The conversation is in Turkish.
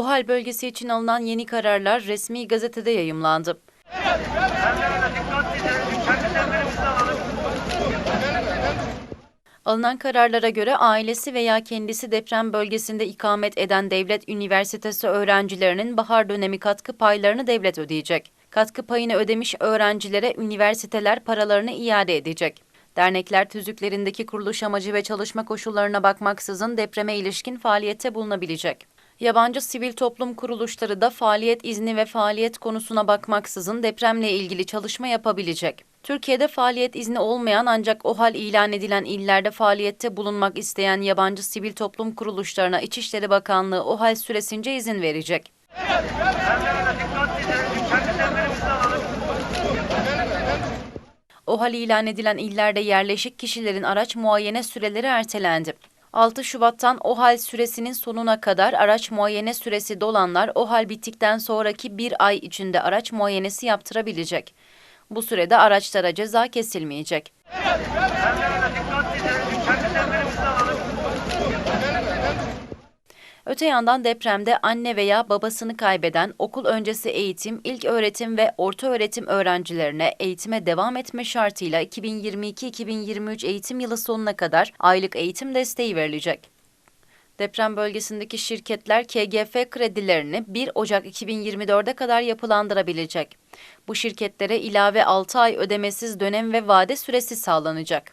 OHAL bölgesi için alınan yeni kararlar resmi gazetede yayımlandı. Alınan kararlara göre ailesi veya kendisi deprem bölgesinde ikamet eden devlet üniversitesi öğrencilerinin bahar dönemi katkı paylarını devlet ödeyecek. Katkı payını ödemiş öğrencilere üniversiteler paralarını iade edecek. Dernekler tüzüklerindeki kuruluş amacı ve çalışma koşullarına bakmaksızın depreme ilişkin faaliyette bulunabilecek. Yabancı sivil toplum kuruluşları da faaliyet izni ve faaliyet konusuna bakmaksızın depremle ilgili çalışma yapabilecek. Türkiye'de faaliyet izni olmayan ancak OHAL ilan edilen illerde faaliyette bulunmak isteyen yabancı sivil toplum kuruluşlarına İçişleri Bakanlığı OHAL süresince izin verecek. OHAL ilan edilen illerde yerleşik kişilerin araç muayene süreleri ertelendi. 6 Şubat'tan OHAL süresinin sonuna kadar araç muayene süresi dolanlar OHAL bittikten sonraki bir ay içinde araç muayenesi yaptırabilecek. Bu sürede araçlara ceza kesilmeyecek. Öte yandan depremde anne veya babasını kaybeden okul öncesi eğitim, ilk öğretim ve orta öğretim öğrencilerine eğitime devam etme şartıyla 2022-2023 eğitim yılı sonuna kadar aylık eğitim desteği verilecek. Deprem bölgesindeki şirketler KGF kredilerini 1 Ocak 2024'e kadar yapılandırabilecek. Bu şirketlere ilave 6 ay ödemesiz dönem ve vade süresi sağlanacak.